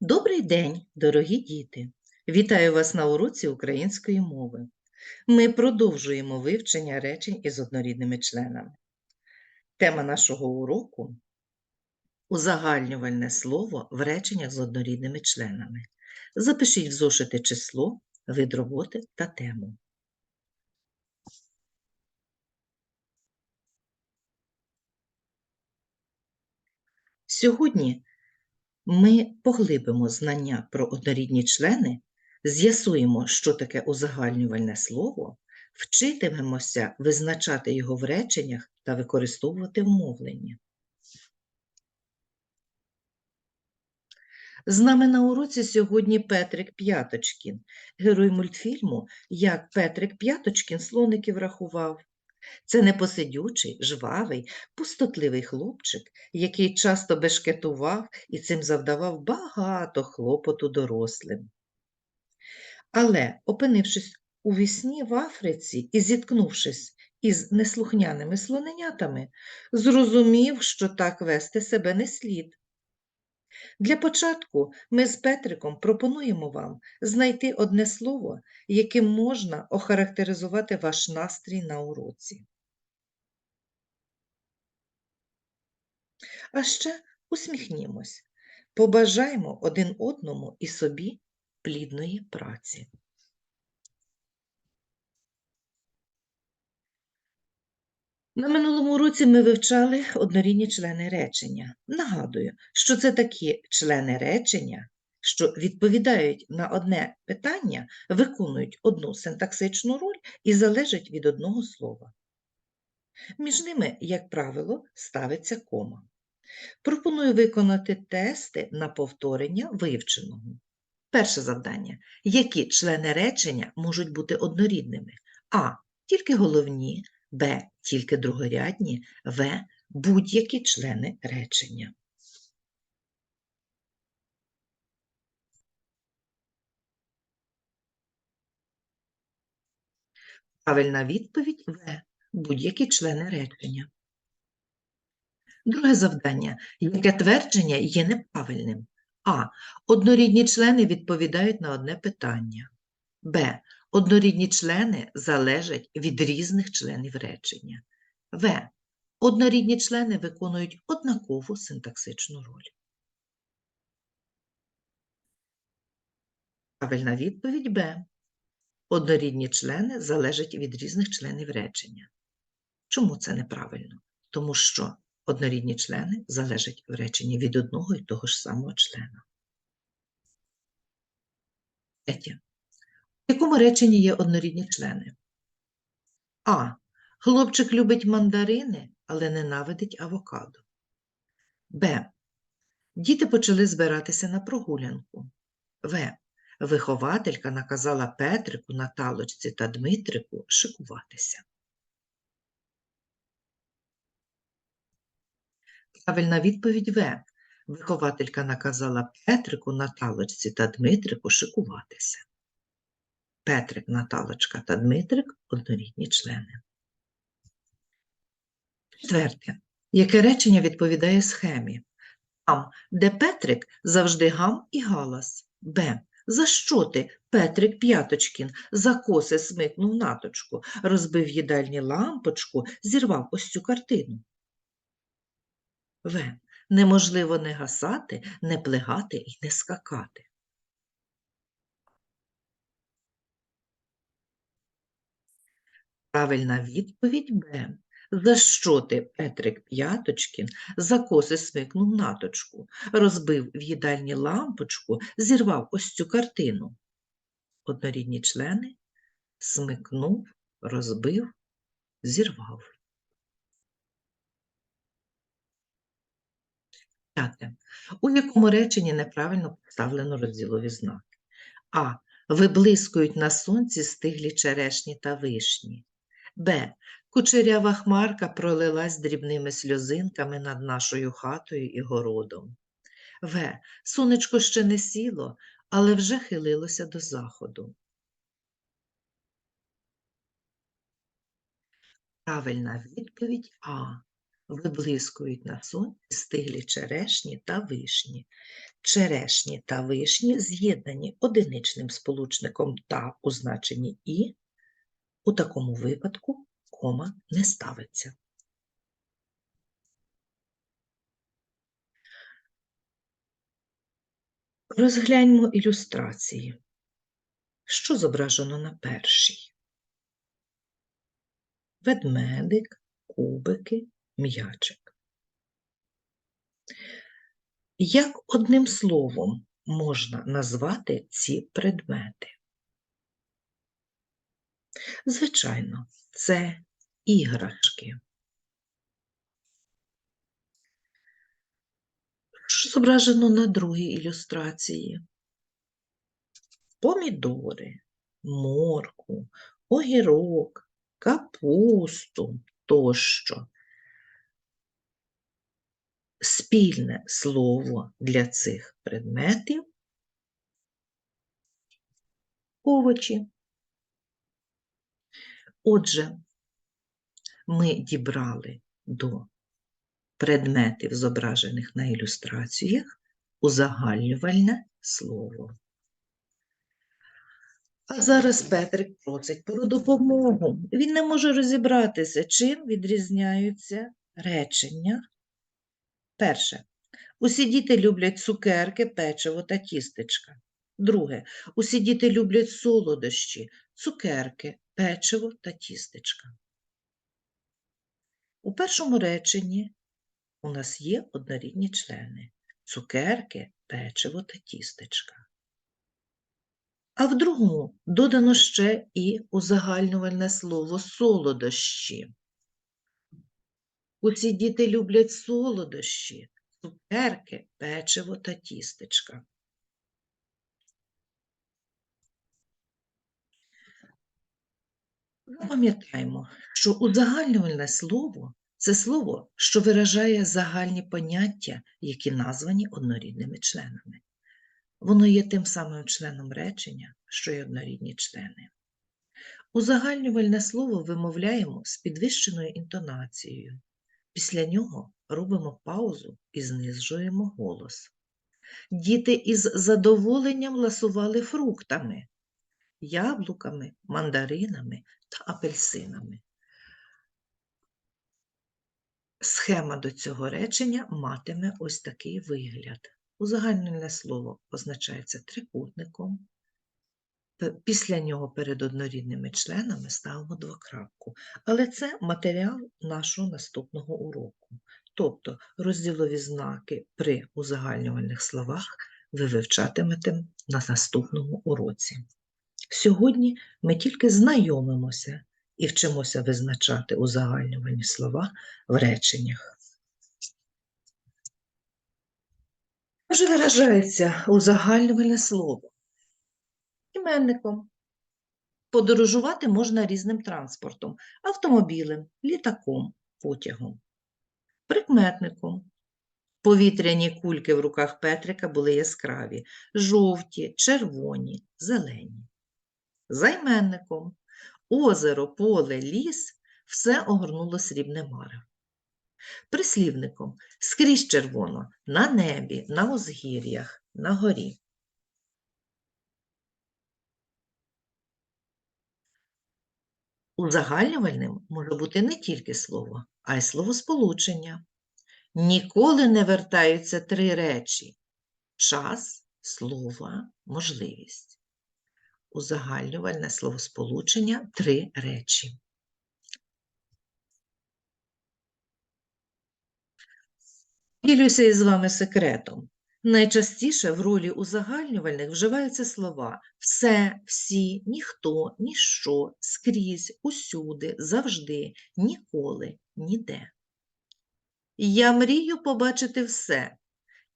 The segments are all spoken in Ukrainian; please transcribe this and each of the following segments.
Добрий день, дорогі діти! Вітаю вас на уроці української мови. Ми продовжуємо вивчення речень із однорідними членами. Тема нашого уроку узагальнювальне слово в реченнях з однорідними членами. Запишіть в зошити число, вид роботи та тему. Сьогодні ми поглибимо знання про однорідні члени, з'ясуємо, що таке узагальнювальне слово, вчитимемося визначати його в реченнях та використовувати в. З нами на уроці сьогодні Петрик П'яточкін, герой мультфільму Як Петрик П'яточкін слоників рахував. Це непосидючий, жвавий, пустотливий хлопчик, який часто бешкетував і цим завдавав багато хлопоту дорослим. Але, опинившись у вісні в Африці і зіткнувшись із неслухняними слоненятами, зрозумів, що так вести себе не слід. Для початку ми з Петриком пропонуємо вам знайти одне слово, яким можна охарактеризувати ваш настрій на уроці. А ще усміхнімось, побажаємо один одному і собі плідної праці. На минулому уроці ми вивчали однорідні члени речення. Нагадую, що це такі члени речення, що відповідають на одне питання, виконують одну синтаксичну роль і залежать від одного слова. Між ними, як правило, ставиться кома. Пропоную виконати тести на повторення вивченого. Перше завдання. Які члени речення можуть бути однорідними? А. Тільки головні, Б. Тільки другорядні, В. Будь-які члени речення. Правильна відповідь В. Будь-які члени речення. Друге завдання. Яке твердження є неправильним? А. Однорідні члени відповідають на одне питання. Б. Однорідні члени залежать від різних членів речення. В. Однорідні члени виконують однакову синтаксичну роль. Правильна відповідь Б. Однорідні члени залежать від різних членів речення. Чому це неправильно? Тому що однорідні члени залежать в реченні від одного і того ж самого члена. Третє. В якому реченні є однорідні члени? А. Хлопчик любить мандарини, але ненавидить авокадо. Б. Діти почали збиратися на прогулянку. В. Вихователька наказала Петрику, Наталочці та Дмитрику шикуватися. Правильна відповідь В. Вихователька наказала Петрику, Наталочці та Дмитрику шикуватися. Петрик, Наталочка та Дмитрик однорідні члени. Четверте. Яке речення відповідає схемі? Там, де Петрик завжди гам і галас. Б. За що ти, Петрик П'яточкін, за коси смикнув наточку, розбив їдальні лампочку, зірвав ось цю картину? В. Неможливо не гасати, не плегати і не скакати. Правильна відповідь Б. За що ти, Петрик П'яточкін, за коси смикнув наточку, розбив в їдальні лампочку, зірвав ось цю картину? Однорідні члени смикнув, розбив, зірвав. П'яте. У якому реченні неправильно поставлено розділові знаки? А. Виблискують на сонці стиглі черешні та вишні. Б. Кучерява хмарка пролилась дрібними сльозинками над нашою хатою і городом. В. Сонечко ще не сіло, але вже хилилося до заходу. Правильна відповідь А. виблискують на сонці стиглі черешні та вишні. Черешні та вишні з'єднані одиничним сполучником та у значенні і, у такому випадку кома не ставиться. Розгляньмо ілюстрації. Що зображено на першій? Ведмедик, кубики, м'ячик. Як одним словом можна назвати ці предмети? Звичайно, це іграшки. Що зображено на другій ілюстрації? Помідори, моркву, огірок, капусту тощо. Спільне слово для цих предметів овочі. Отже, ми дібрали до предметів, зображених на ілюстраціях, узагальнювальне слово. А зараз Петрик просить про допомогу. Він не може розібратися, чим відрізняються речення. Перше. Усі діти люблять цукерки, печиво та тістечка. Друге. Усі діти люблять солодощі, цукерки, печиво та тістечка. У першому реченні у нас є однорідні члени цукерки, печиво та тістечка. А в другому додано ще і узагальнювальне слово солодощі. Усі діти люблять солодощі, цукерки, печиво та тістечка. Пам'ятаємо, що узагальнювальне слово це слово, що виражає загальні поняття, які названі однорідними членами. Воно є тим самим членом речення, що й однорідні члени. Узагальнювальне слово вимовляємо з підвищеною інтонацією. Після нього робимо паузу і знижуємо голос. Діти із задоволенням ласували фруктами, яблуками, мандаринами та апельсинами. Схема до цього речення матиме ось такий вигляд. Узагальнене слово позначається трикутником. Після нього перед однорідними членами ставимо двокрапку. Але це матеріал нашого наступного уроку. Тобто розділові знаки при узагальнювальних словах ви вивчатимете на наступному уроці. Сьогодні ми тільки знайомимося і вчимося визначати узагальнювальні слова в реченнях. Вже виражається узагальнювальне слово. Іменником. Подорожувати можна різним транспортом, автомобілем, літаком, потягом. Прикметником. Повітряні кульки в руках Петрика були яскраві, жовті, червоні, зелені. Займенником. Озеро, поле, ліс все огорнуло срібне маре. Прислівником скрізь червоно, на небі, на узгір'ях, на горі. Узагальнювальним може бути не тільки слово, а й словосполучення. Ніколи не вертаються три речі час, слова, можливість. Узагальнювальне словосполучення три речі. Ділюся із вами секретом. Найчастіше в ролі узагальнювальних вживаються слова все, всі, ніхто, ніщо, скрізь, усюди, завжди, ніколи, ніде. Я мрію побачити все.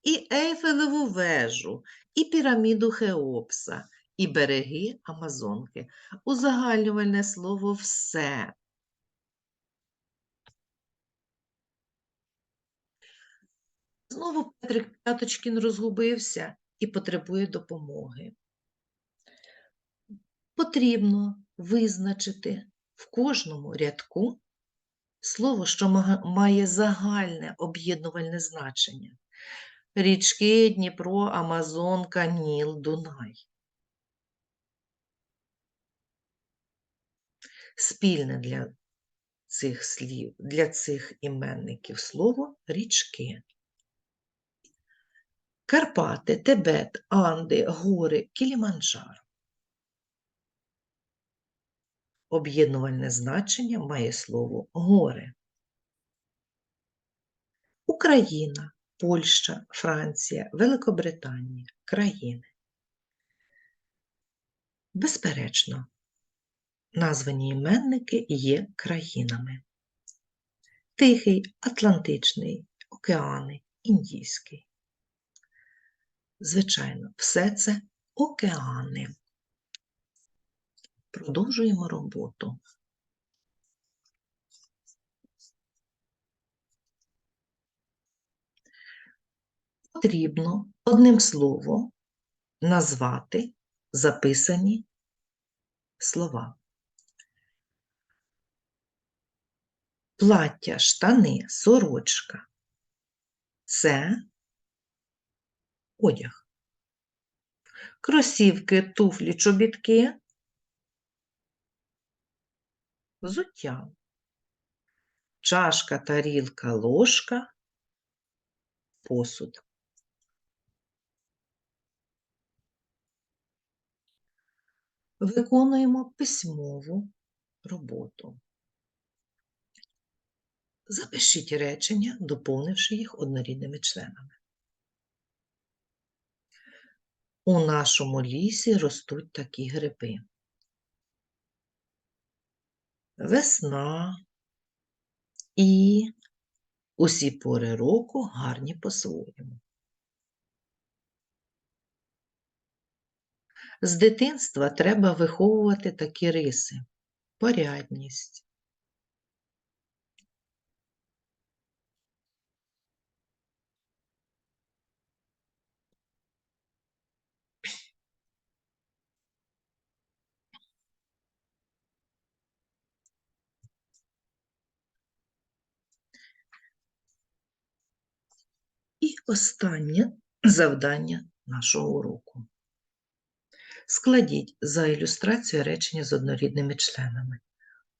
І Ейфелеву вежу, і піраміду Хеопса, і береги Амазонки. Узагальнювальне слово все. Знову Петрик П'яточкін розгубився і потребує допомоги. Потрібно визначити в кожному рядку Слово, що має загальне об'єднувальне значення. Річки Дніпро, Амазонка, Ніл, Дунай. Спільне для цих слів, для цих іменників слово річки. Карпати, Тибет, Анди, гори, Кіліманджаро. Об'єднувальне значення має слово гори. Україна, Польща, Франція, Великобританія, країни. Безперечно, названі іменники є країнами. Тихий, Атлантичний, океани, Індійський. Звичайно, все це океани. Продовжуємо роботу. Потрібно одним словом назвати записані слова. Плаття, штани, сорочка це одяг. Кросівки, туфлі, чобітки взуття. Чашка, тарілка, ложка, посуд. Виконуємо письмову роботу. Запишіть речення, доповнивши їх однорідними членами. У нашому лісі ростуть такі гриби. Весна і усі пори року гарні по-своєму. З дитинства треба виховувати такі риси: порядність, І останнє завдання нашого уроку. Складіть за ілюстрацію речення з однорідними членами,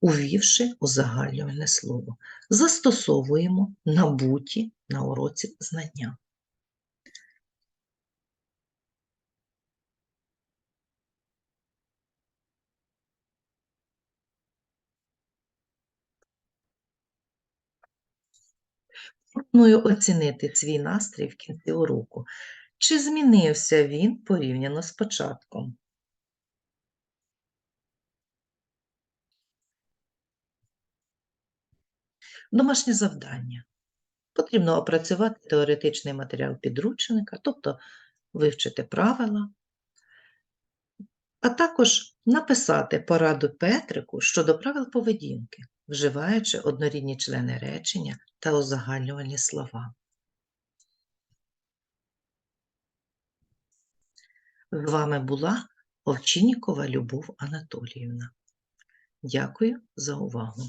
увівши узагальнювальне слово. Застосовуємо набуті на уроці знання. Пропоную оцінити свій настрій в кінці уроку. Чи змінився він порівняно з початком? Домашнє завдання. Потрібно опрацювати теоретичний матеріал підручника, тобто вивчити правила, а також написати пораду Петрику щодо правил поведінки, вживаючи однорідні члени речення та узагальнювальні слова. З вами була Овчиннікова Любов Анатоліївна. Дякую за увагу.